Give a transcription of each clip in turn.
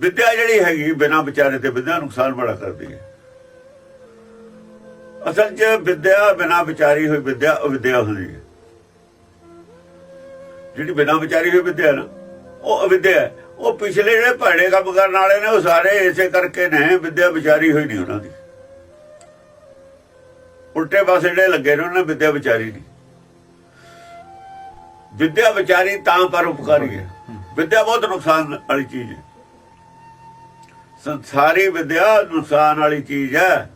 ਵਿਦਿਆ ਜਿਹੜੀ ਹੈਗੀ ਬਿਨਾਂ ਵਿਚਾਰੇ ਤੇ ਵਿਦਿਆ ਨੁਕਸਾਨ ਬੜਾ ਕਰਦੀ ਹੈ। ਅਸਲ 'ਚ ਵਿਦਿਆ ਬਿਨਾਂ ਵਿਚਾਰੀ ਹੋਈ ਵਿਦਿਆ ਅਵਿਦਿਆ ਹੁੰਦੀ ਹੈ। ਜਿਹੜੀ ਬਿਨਾਂ ਵਿਚਾਰੀ ਹੋਈ ਵਿਦਿਆ ਨਾ ਉਹ ਅਵਿਦਿਆ। ਉਹ ਪਿਛਲੇ ਜਿਹੜੇ ਭੜੇ ਕੰਮ ਕਰਨ ਵਾਲੇ ਨੇ ਉਹ ਸਾਰੇ ਇਸੇ ਕਰਕੇ ਨੇ ਵਿਦਿਆ ਵਿਚਾਰੀ ਹੋਈ ਨਹੀਂ ਉਹਨਾਂ ਦੀ। ਉਲਟੇ ਪਾਸੇ ਜਿਹੜੇ ਲੱਗੇ ਨੇ ਉਹਨਾਂ ਵਿਦਿਆ ਵਿਚਾਰੀ ਨਹੀਂ। ਵਿਦਿਆ ਵਿਚਾਰੀ ਤਾਂ ਪਰਉਪਕਾਰੀ ਹੈ। ਵਿਦਿਆ ਬਹੁਤ ਨੁਕਸਾਨ ਵਾਲੀ ਚੀਜ਼ ਹੈ। ਸੰਸਾਰੀ ਵਿਦਿਆ ਨੁਕਸਾਨ ਵਾਲੀ ਚੀਜ਼ ਹੈ।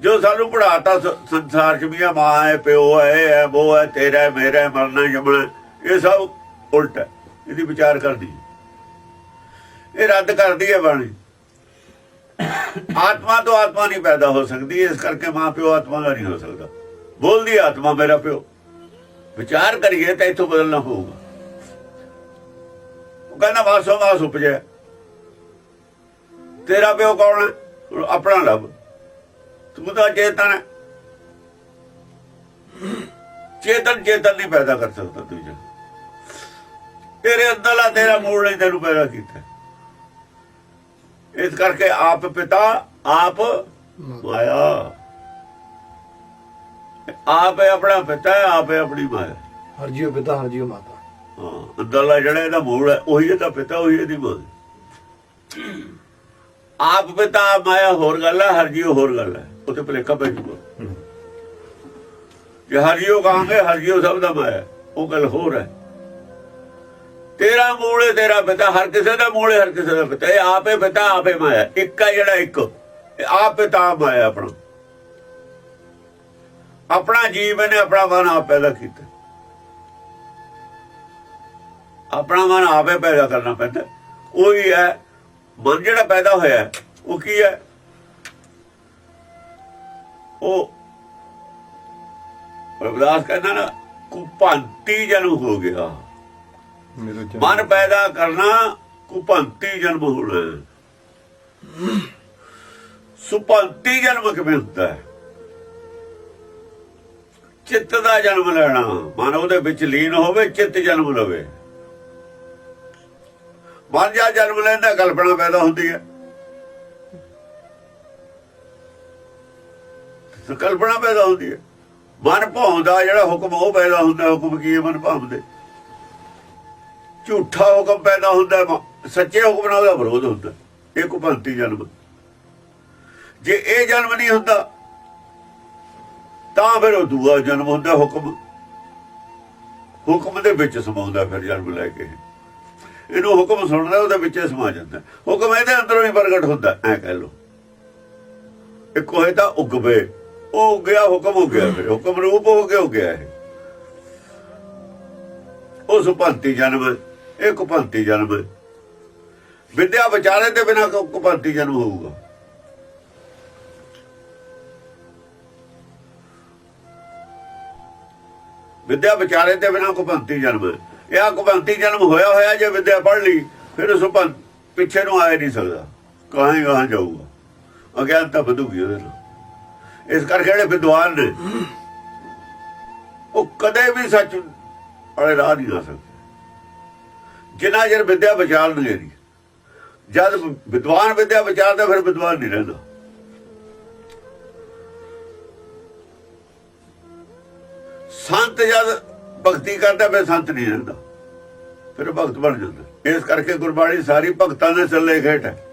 ਜੋ ਸਾਨੂੰ ਪੜਾਤਾ ਸੰਸਾਰ ਚ ਵੀ ਆ, ਮਾਂ ਹੈ, ਪਿਓ ਹੈ, ਇਹ ਹੈ ਉਹ ਹੈ, ਤੇਰਾ ਮੇਰਾ ਮਰਨਾ ਜਮਣਾ ਇਹ ਸਭ ਉਲਟ ਹੈ। ਇਹਦੀ ਵਿਚਾਰ ਕਰਦੀ ਇਹ ਰੱਦ ਕਰਦੀ ਹੈ ਬਾਣੀ। ਆਤਮਾ ਤੋਂ ਆਤਮਾ ਨਹੀਂ ਪੈਦਾ ਹੋ ਸਕਦੀ, ਇਸ ਕਰਕੇ ਮਾਂ ਪਿਓ ਆਤਮਾ ਦਾ ਨਹੀਂ ਹੋ ਸਕਦਾ। ਬੋਲਦੀ ਆਤਮਾ, ਮੇਰਾ ਪਿਓ। ਵਿਚਾਰ ਕਰੀਏ ਤਾਂ ਇਥੋਂ ਬਦਲਣਾ ਹੋਊਗਾ। ਉਹ ਕਹਿੰਦਾ ਵਾਸੋ ਵਾਸ ਉਪਜਿਆ ਤੇਰਾ ਪਿਓ ਕੌਣ ਹੈ? ਆਪਣਾ ਲੱਭ। ਤੂੰ ਤਾਂ ਚੇਤਨ ਹੈ। ਚੇਤਨ ਚੇਤਨ ਨਹੀਂ ਪੈਦਾ ਕਰ ਸਕਦਾ ਦੂਜਾ। ਤੇਰੇ ਅੰਦਰਲਾ ਤੇਰਾ ਮੂਲ ਨੇ ਤੈਨੂੰ ਪੈਦਾ ਕੀਤਾ। ਇਸ ਕਰਕੇ ਆਪ ਪਿਤਾ ਆਪ ਮਾਇਆ। ਆਪ ਹੈ ਆਪਣਾ ਪਿਤਾ ਹੈ, ਆਪ ਹੈ ਆਪਣੀ ਮਾਇਆ। ਹਰ ਜੀਉ ਪਿਤਾ ਹਰ ਜੀਉ ਮਾਤਾ। ਹਾਂ ਅੰਦਰਲਾ ਜਿਹੜਾ ਇਹਦਾ ਮੂਲ ਹੈ ਉਹੀ ਇਹਦਾ ਪਿਤਾ ਉਹੀ ਇਹਦੀ ਮਾਂ। ਆਪ ਪਿਤਾ ਮਾਇਆ ਹੋਰ ਗੱਲ ਹੈ ਹਰ ਜੀਓ ਹੋਰ ਗੱਲ ਹੈ ਉੱਥੇ ਭਲੇਖਾ ਪੈ ਜੂਗਾ। ਜੇ ਹਰ ਜੀਓ ਕਹਾਂਗੇ ਹਰ ਜੀਓ ਸਭ ਦਾ ਮਾਇਆ ਉਹ ਗੱਲ ਹੋਰ ਹੈ ਤੇਰਾ ਮੂਲ ਤੇਰਾ ਪਿਤਾ ਹਰ ਕਿਸੇ ਦਾ ਮੂਲ ਹਰ ਕਿਸੇ ਦਾ ਪਿਤਾ। ਇਹ ਆਪੇ ਪਿਤਾ ਆਪੇ ਮਾਇਆ ਇੱਕ ਹੈ ਜਿਹੜਾ ਇੱਕ। ਆਪ ਪਿਤਾ ਮਾਇਆ ਆਪਣਾ। ਆਪਣਾ ਜੀਵਨ ਨੇ ਆਪਣਾ ਮਨ ਆਪ ਪੈਦਾ ਕੀਤਾ। ਆਪਣਾ ਮਨ ਆਪੇ ਪੈਦਾ ਕਰਨਾ ਪੈਂਦਾ। ਉਹੀ ਹੈ ਮਨ ਜਿਹੜਾ ਪੈਦਾ ਹੋਇਆ ਉਹ ਕੀ ਹੈ? ਉਹ ਰਵਿਦਾਸ ਕਹਿੰਦਾ ਨਾ ਕੁਪੰਤੀ ਜਨਮ ਹੋ ਗਿਆ। ਮਨ ਪੈਦਾ ਕਰਨਾ ਕੁਪੰਤੀ ਜਨਮ ਹੋਣਾ। ਸੁਪੰਤੀ ਜਨਮ ਕਿਵੇਂ ਹੁੰਦਾ ਹੈ? ਚਿੱਤ ਦਾ ਜਨਮ ਲੈਣਾ ਮਨ ਉਹਦੇ ਵਿੱਚ ਲੀਨ ਹੋਵੇ ਚਿੱਤ ਜਨਮ ਲਵੇ। ਮਨ ਜਾ ਜਨਮ ਲੈਂਦਾ ਕਲਪਨਾ ਪੈਦਾ ਹੁੰਦੀ ਹੈ। ਕਲਪਨਾ ਪੈਦਾ ਹੁੰਦੀ ਹੈ। ਮਨ ਭਾਉਂਦਾ ਜਿਹੜਾ ਹੁਕਮ ਉਹ ਪੈਦਾ ਹੁੰਦਾ, ਹੁਕਮ ਕੀ ਹੈ ਮਨ ਭਾਉਂਦੇ ਝੂਠਾ ਹੁਕਮ ਪੈਦਾ ਹੁੰਦਾ ਸੱਚੇ ਹੁਕਮ ਨਾਲ ਦਾ ਵਿਰੋਧ ਹੁੰਦਾ, ਇਹ ਕੁਪੰਤੀ ਜਨਮ। ਜੇ ਇਹ ਜਨਮ ਨਹੀਂ ਹੁੰਦਾ, ਤਾਂ ਫਿਰ ਉਹ ਦੂਆ ਜਨਮ ਹੁੰਦਾ ਹੁਕਮ। ਹੁਕਮ ਦੇ ਵਿੱਚ ਸਮਾਉਂਦਾ ਫਿਰ ਜਨਮ ਲੈ ਕੇ। ਇਹਨੂੰ ਹੁਕਮ ਸੁਣਦਾ ਉਹਦੇ ਵਿੱਚ ਸਮਾ ਜਾਂਦਾ। ਹੁਕਮ ਇਹਦੇ ਅੰਦਰੋਂ ਹੀ ਪ੍ਰਗਟ ਹੁੰਦਾ ਐ ਕਹਿ ਲੋ ਇੱਕ ਹੋਏ ਤਾਂ ਉਗਵੇ ਉਹ ਉਗਿਆ ਹੁਕਮ ਹੋ ਗਿਆ ਹੁਕਮ ਰੂਪ ਹੋ ਕੇ ਹੋ ਗਿਆ ਇਹ। ਉਹ ਸੁਪੰਤੀ ਜਨਮ ਹੈ, ਇਹ ਕੁਪੰਤੀ ਜਨਮ। ਵਿਦਿਆ ਵਿਚਾਰੇ ਦੇ ਬਿਨਾ ਕੁਪੰਤੀ ਜਨਮ ਹੋਊਗਾ। ਵਿਦਿਆ ਵਿਚਾਰੇ ਤੇ ਬਿਨਾ ਕੁਪੰਤੀ ਜਨਮ। ਇਹ ਆ ਜਨਮ ਹੋਇਆ ਹੋਇਆ, ਜੇ ਵਿਦਿਆ ਪੜ੍ਹ ਲਈ, ਫਿਰ ਉਸ ਪਿੱਛੇ ਨੂੰ ਆਏ ਨਹੀਂ ਸਕਦਾ। ਕਹਾਂ ਹੀ ਜਾਊਗਾ। ਅਗਿਆਨਤਾ ਵਧੂਗੀ ਉਹਦੇ ਨਾਲ ਇਸ ਕਰਕੇ ਜਿਹੜੇ ਵਿਦਵਾਨ ਨੇ, ਉਹ ਕਦੇ ਵੀ ਸੱਚ ਵਾਲੇ ਰਾਹ ਨਹੀਂ ਆ ਸਕਦੇ। ਜਿੰਨਾ ਚਿਰ ਵਿਦਿਆ ਵਿਚਾਰਨਗੇ ਨਹੀਂ। ਜਦ ਵਿਦਵਾਨ ਵਿਦਿਆ ਵਿਚਾਰਦਾ, ਫਿਰ ਵਿਦਵਾਨ ਨਹੀਂ ਰਹਿੰਦਾ। ਸੰਤ ਜਦ ਭਗਤੀ ਕਰਦਾ, ਫਿਰ ਸੰਤ ਨਹੀਂ ਰਹਿੰਦਾ। ਫਿਰ ਉਹ ਭਗਤ ਬਣ ਜਾਂਦਾ। ਇਸ ਕਰਕੇ ਗੁਰਬਾਣੀ ਸਾਰੀ ਭਗਤਾਂ ਦੇ ਥੱਲੇ ਖੇਟ ਹੈ।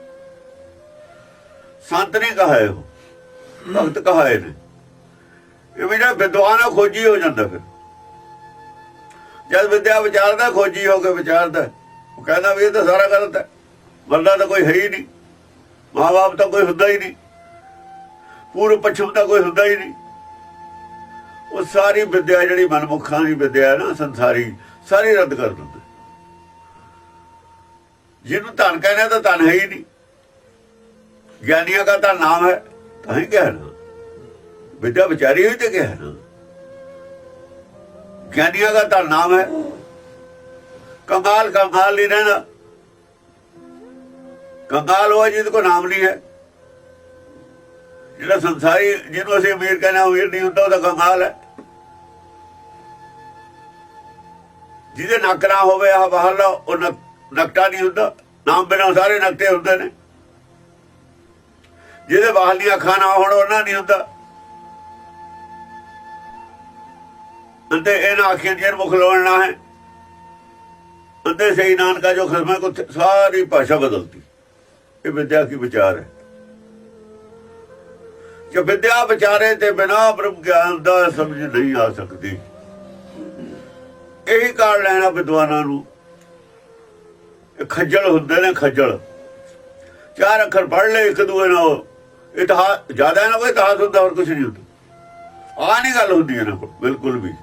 ਸੰਤ ਨਹੀਂ ਕਹਾਏ ਉਹ। ਭਗਤ ਕਹਾਏ ਨੇ। ਇਹ ਵੀ ਜਿਹੜਾ ਵਿਦਵਾਨ ਆ ਖੋਜੀ ਹੋ ਜਾਂਦਾ ਫਿਰ। ਜਦ ਵਿਦਿਆ ਵਿਚਾਰਦਾ ਖੋਜੀ ਹੋ ਕੇ ਵਿਚਾਰਦਾ ਉਹ ਕਹਿੰਦਾ ਵੀ ਇਹ ਤਾਂ ਸਾਰਾ ਗਲਤ ਹੈ। ਬੰਦਾ ਤਾਂ ਕੋਈ ਹੈ ਹੀ ਨਹੀਂ। ਮਾਂ-ਬਾਪ ਤਾਂ ਕੋਈ ਹੁੰਦਾ ਹੀ ਨਹੀਂ। ਪੂਰਬ ਪੱਛਮ ਤਾਂ ਕੋਈ ਹੁੰਦਾ ਹੀ ਨਹੀਂ। ਉਹ ਸਾਰੀ ਵਿਦਿਆ ਜਿਹੜੀ ਮਨਮੁੱਖਾਂ ਦੀ ਵਿਦਿਆ ਹੈ ਨਾ, ਸੰਸਾਰੀ, ਸਾਰੀ ਰੱਦ ਕਰ ਦਿੰਦਾ। ਜਿਹਨੂੰ ਧਨ ਕਹਿੰਦੇ ਤਾਂ ਧਨ ਹੈ ਹੀ ਨਹੀਂ। ਗਿਆਨੀਆਂ ਦਾ ਤਾਂ ਨਾਮ ਹੈ, ਤਾਂ ਹੀ ਕਹਿਣਾ ਵਿਦਿਆ ਵਿਚਾਰੀ ਹੋਈ ਤੇ ਕਹਿਣਾ ਗਿਆਨੀਆਂ ਦਾ ਤਾਂ ਨਾਮ ਹੈ। ਕੰਗਾਲ ਕੰਗਾਲ ਨਹੀਂ ਰਹਿਣਾ। ਕੰਗਾਲ ਉਹ ਹੈ ਜਿਹਦੇ ਕੋ ਨਾਮ ਨਹੀਂ ਹੈ। ਜਿਹੜਾ ਸੰਸਾਰੀ, ਜਿਹਨੂੰ ਅਸੀਂ ਅਮੀਰ ਕਹਿੰਦੇ ਅਮੀਰ ਨਹੀਂ ਹੁੰਦਾ ਉਹਦਾ ਕੰਗਾਲ ਹੈ। ਜਿਹਦੇ ਨੱਕ ਨਾ ਹੋਵੇ ਆ ਬਾਹਰ ਉਹ ਨਕ- ਨਕਟਾ ਨਹੀਂ ਹੁੰਦਾ। ਨਾਮ ਬਿਨਾਂ ਸਾਰੇ ਨਕਤੇ ਹੁੰਦੇ ਨੇ। ਜਿਹਦੇ ਬਾਹਲੀਆਂ ਅੱਖਾਂ ਨਾ ਹੋਣ, ਉਹਨਾਂ ਨਹੀਂ ਹੁੰਦਾ। ਅੰਤੇ ਇਹਨਾਂ ਅੱਖਾਂ ਦੀਆਂ ਮੁਖ ਲੋੜਨਾ ਹੈ। ਅੰਤੇ ਸਹੀ ਨਾਨਕਾ ਜੋ ਖਸਮਾ ਕੋ ਸਾਰੀ ਭਾਸ਼ਾ ਬਦਲਤੀ। ਇਹ ਵਿਦਿਆ ਕੀ ਵਿਚਾਰ ਹੈ? ਜੇ ਵਿਦਿਆ ਵਿਚਾਰੇ ਤੇ ਬਿਨਾ ਬ੍ਰਹਮ ਗਿਆਨ ਦਾ ਸਮਝ ਨਹੀਂ ਆ ਸਕਦੀ। ਇਹੀ ਕਾਰਨ ਲੈਣਾ ਵਿਦਵਾਨਾਂ ਨੂੰ। ਖੱਜਲ ਹੁੰਦੇ ਨੇ ਖੱਜਲ। ਚਾਰ ਅੱਖਰ ਪੜ੍ਹ ਲੈ ਇੱਕ ਦੂਏ ਨਾਲ ਇਤਿਹਾਸ, ਜ਼ਿਆਦਾ ਨਾ ਕੋਈ ਇਤਿਹਾਸ ਹੁੰਦਾ, ਹੋਰ ਕੁਝ ਨਹੀਂ ਹੁੰਦਾ। ਆ ਨਹੀਂ ਗੱਲ ਹੁੰਦੀ ਇਹਨਾਂ ਕੋਲ, ਬਿਲਕੁਲ ਵੀ।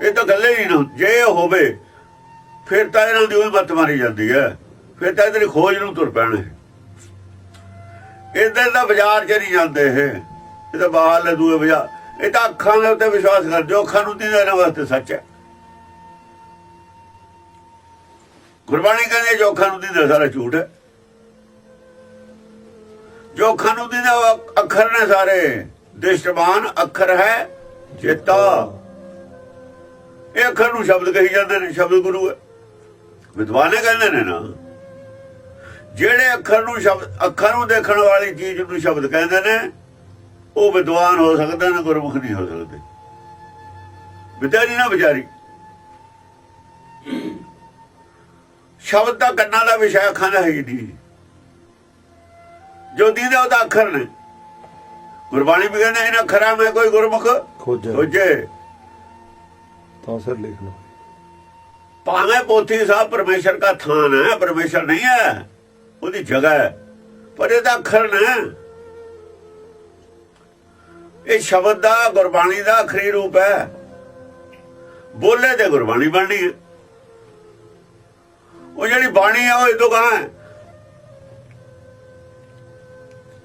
ਇਹ ਤਾਂ ਗੱਲੇ ਹੀ ਨਾ ਜੇ ਹੋਵੇ, ਫਿਰ ਤਾਂ ਇਹਨਾਂ ਦੀ ਉਹੀ ਮੱਤ ਮਾਰੀ ਜਾਂਦੀ ਹੈ। ਫਿਰ ਤਾਂ ਇਹਦੀ ਖੋਜ ਨੂੰ ਤੁਰ ਪੈਣੇ ਇਧਰ ਦਾ ਬਾਜ਼ਾਰ ਚ ਨਹੀਂ ਜਾਂਦੇ ਇਹ। ਇਹ ਤਾਂ ਬਾਹਰ ਲੈ ਦੂਏ ਬਾਜ਼ਾਰ। ਇਹ ਤਾਂ ਅੱਖਾਂ ਦੇ ਉੱਤੇ ਵਿਸ਼ਵਾਸ ਕਰ ਜੋ ਅੱਖਾਂ ਨੂੰ ਦੀਦਾ ਇਹਨਾਂ ਵਾਸਤੇ ਸੱਚ ਹੈ। ਗੁਰਬਾਣੀ ਕਹਿੰਦੇ ਜੋਖਾਂ ਨੂੰ ਦੀਦਾ ਸਾਰਾ ਝੂਠ ਹੈ। ਜੋਖਾਂ ਨੂੰ ਦੀਦਾ ਉਹ ਅੱਖਰ ਨੇ ਸਾਰੇ। ਦ੍ਰਿਸ਼ਟਮਾਨ ਅੱਖਰ ਹੈ, ਚੇਤਾ। ਇਹ ਅੱਖਰ ਨੂੰ ਸ਼ਬਦ ਕਹੀ ਜਾਂਦੇ ਨੇ, ਸ਼ਬਦ ਗੁਰੂ ਹੈ। ਵਿਦਵਾਨੇ ਕਹਿੰਦੇ ਨੇ ਨਾ, ਜਿਹੜੇ ਅੱਖਰ ਨੂੰ ਸ਼ਬਦ ਅੱਖਰ ਨੂੰ ਦੇਖਣ ਵਾਲੀ ਚੀਜ਼ ਨੂੰ ਸ਼ਬਦ ਕਹਿੰਦੇ ਨੇ, ਉਹ ਵਿਦਵਾਨ ਹੋ ਸਕਦੇ ਨੇ, ਗੁਰਮੁਖ ਨਹੀਂ ਹੋ ਸਕਦੇ। ਵਿਦਿਆ ਨਹੀਂ ਨਾ ਵਿਚਾਰੀ। ਸ਼ਬਦ ਦਾ ਕੰਨਾਂ ਦਾ ਵਿਸ਼ਾ ਅੱਖਾਂ ਦਾ ਹੈ ਨਹੀਂ। ਜੋ ਦੀਦਾ ਉਹਦਾ ਅੱਖਰ ਨੇ। ਗੁਰਬਾਣੀ ਵੀ ਕਹਿੰਦੇ ਇਹਨਾਂ ਅੱਖਰਾਂ ਮੈਂ ਕੋਈ ਗੁਰਮੁਖ ਖੋਜੇ। ਖੋਜੇ। ਤਾਂ ਸਿਰ ਲਿਖ ਲਓ। ਭਾਵੇਂ ਪੋਥੀ ਸਾਹਿਬ ਪਰਮੇਸ਼ਰ ਦਾ ਥਾਨ ਹੈ ਪਰਮੇਸ਼ਰ ਨਹੀਂ ਹੈ ਉਹਦੀ ਜਗ੍ਹਾ ਹੈ ਪਰ ਇਹਦਾ ਅੱਖਰ ਨੇ। ਇਹ ਸ਼ਬਦ ਦਾ ਗੁਰਬਾਣੀ ਦਾ ਅਖਰੀ ਰੂਪ ਹੈ। ਬੋਲੇ ਤੇ ਗੁਰਬਾਣੀ ਬਣਨੀ ਹੈ। ਉਹ ਜਿਹੜੀ ਬਾਣੀ ਹੈ ਉਹ ਇਦੋਂ ਕਹਾਂ ਹੈ?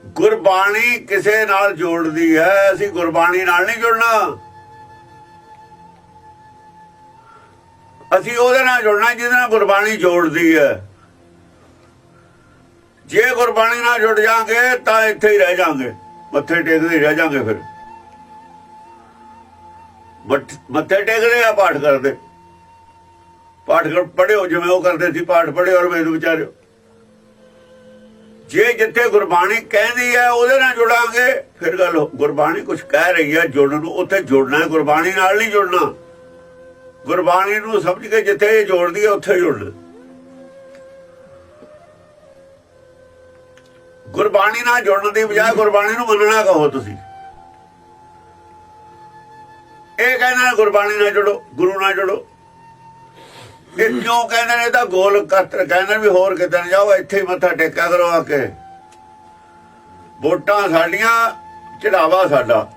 ਗੁਰਬਾਣੀ ਕਿਸੇ ਨਾਲ ਜੋੜਦੀ ਹੈ, ਅਸੀਂ ਗੁਰਬਾਣੀ ਨਾਲ ਨਹੀਂ ਜੁੜਨਾ। ਅਸੀਂ ਉਹਦੇ ਨਾਲ ਜੁੜਨਾ ਜਿਹਦੇ ਨਾਲ ਗੁਰਬਾਣੀ ਜੋੜਦੀ ਹੈ। ਜੇ ਗੁਰਬਾਣੀ ਨਾਲ ਜੁੜ ਜਾਾਂਗੇ, ਤਾਂ ਇੱਥੇ ਹੀ ਰਹਿ ਜਾਾਂਗੇ। ਮੱਥੇ ਟੇਕਦੇ ਹੀ ਰਹਿ ਜਾਾਂਗੇ ਫਿਰ। ਮੱਠ- ਮੱਥੇ ਟੇਕਦੇ ਆ, ਪਾਠ ਕਰਦੇ। ਪਾਠ ਕਰ ਪੜਿਓ ਜਿਵੇਂ ਉਹ ਕਰਦੇ ਸੀ, ਪਾਠ ਪੜਿਓ ਔਰ ਮੈਨੂੰ ਵਿਚਾਰਿਓ। ਜੇ ਜਿੱਥੇ ਗੁਰਬਾਣੀ ਕਹਿੰਦੀ ਹੈ, ਉਹਦੇ ਨਾਲ ਜੁੜਾਂਗੇ। ਫਿਰ ਗੱਲ ਹੋ- ਗੁਰਬਾਣੀ ਕੁਝ ਕਹਿ ਰਹੀ ਹੈ, ਜੁੜਨ ਨੂੰ, ਉੱਥੇ ਜੁੜਨਾ ਹੈ, ਗੁਰਬਾਣੀ ਨਾਲ ਨਹੀਂ ਜੁੜਨਾ। ਗੁਰਬਾਣੀ ਨੂੰ ਸਮਝ ਕੇ ਜਿੱਥੇ ਇਹ ਜੋੜਦੀ ਹੈ, ਉੱਥੇ ਜੁੜਨਾ। ਗੁਰਬਾਣੀ ਨਾਲ ਜੁੜਨ ਦੀ ਬਜਾਏ ਗੁਰਬਾਣੀ ਨੂੰ ਮੰਨਣਾ ਕਹੋ ਤੁਸੀਂ। ਇਹ ਕਹਿੰਦੇ, ਗੁਰਬਾਣੀ ਨਾਲ ਜੁੜੋ, ਗੁਰੂ ਨਾਲ ਜੁੜੋ। ਇਹ ਕਿਉਂ ਕਹਿੰਦੇ ਨੇ, ਇਹ ਤਾਂ ਗੋਲ ਕਤਰ ਕਹਿੰਦੇ ਨੇ ਵੀ ਹੋਰ ਕਿਤੇ ਨਾ ਜਾਓ, ਇੱਥੇ ਹੀ ਮੱਥਾ ਟੇਕਿਆ ਕਰੋ ਆ ਕੇ। ਵੋਟਾਂ ਸਾਡੀਆਂ, ਚੜਾਵਾ ਸਾਡਾ।